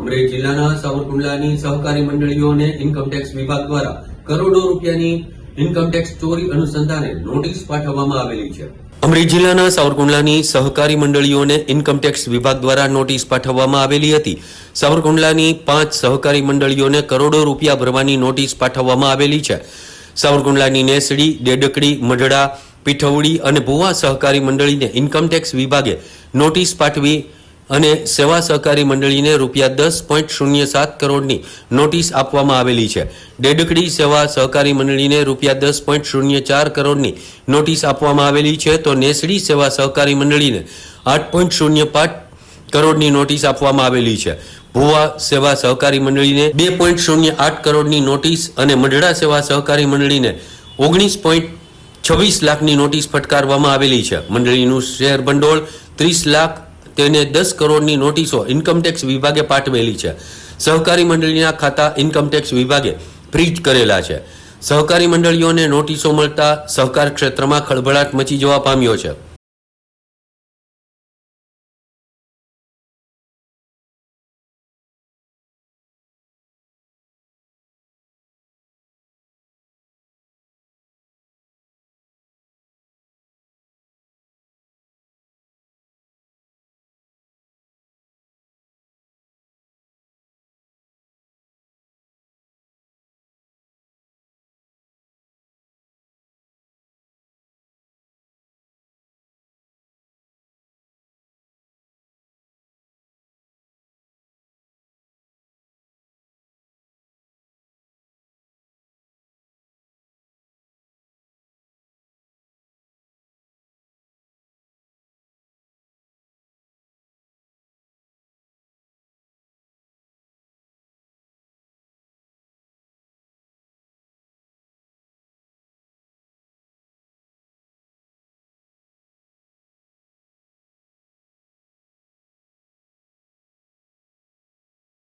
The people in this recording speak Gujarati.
અમરેલી જિલ્લાના સાવરકુંડલાની સહકારી મંડળીઓને ઇન્કમટેક્સ વિભાગ દ્વારા કરોડો રૂપિયાની ઇન્કમટેક્સ ચોરી અનુસંધાને નોટિસ પાઠવવામાં આવેલી છે. અમરેલી જિલ્લાના સાવરકુંડલાની સહકારી મંડળીઓને ઇન્કમટેક્સ વિભાગ દ્વારા નોટિસ પાઠવવામાં આવેલી હતી. સાવરકુંડલાની પાંચ સહકારી મંડળીઓને કરોડો રૂપિયા ભરવાની નોટિસ પાઠવવામાં આવેલી છે. સાવરકુંડલાની નેસડી ડેડકડી મઢડા, પીઠવડી અને ભુવા સહકારી મંડળીને ઇન્કમટેક્સ વિભાગે નોટિસ પાઠવી અને સેવા સહકારી મંડળીને રૂપિયા દસ પોઈન્ટ શૂન્ય સાત કરોડની નોટિસ આપવામાં આવેલી છે. ડેડકડી સેવા સહકારી મંડળીને રૂપિયા દસ પોઈન્ટ શૂન્ય ચાર કરોડની નોટિસ આપવામાં આવેલી છે તો નેસડી સેવા સહકારી મંડળીને આઠ પોઈન્ટ શૂન્ય પાંચ કરોડની નોટિસ આપવામાં આવેલી છે. ભુવા સેવા સહકારી મંડળીને બે પોઈન્ટ શૂન્ય આઠ કરોડની નોટિસ અને મઢડા સેવા સહકારી મંડળીને ઓગણીસ પોઈન્ટ છવ્વીસ લાખની નોટિસ ફટકારવામાં આવેલી છે. મંડળીનું શેર ભંડોળ ત્રીસ લાખ તેને દસ કરોડની નોટિસો ઇન્કમટેક્સ વિભાગે પાઠવેલી છે. સહકારી મંડળીના ખાતા ઇન્કમટેક્સ વિભાગે ફ્રીજ કરેલા છે. સહકારી મંડળીઓને નોટિસો મળતા સહકાર ક્ષેત્રમાં ખળભળાટ મચી જવા પામ્યો છે.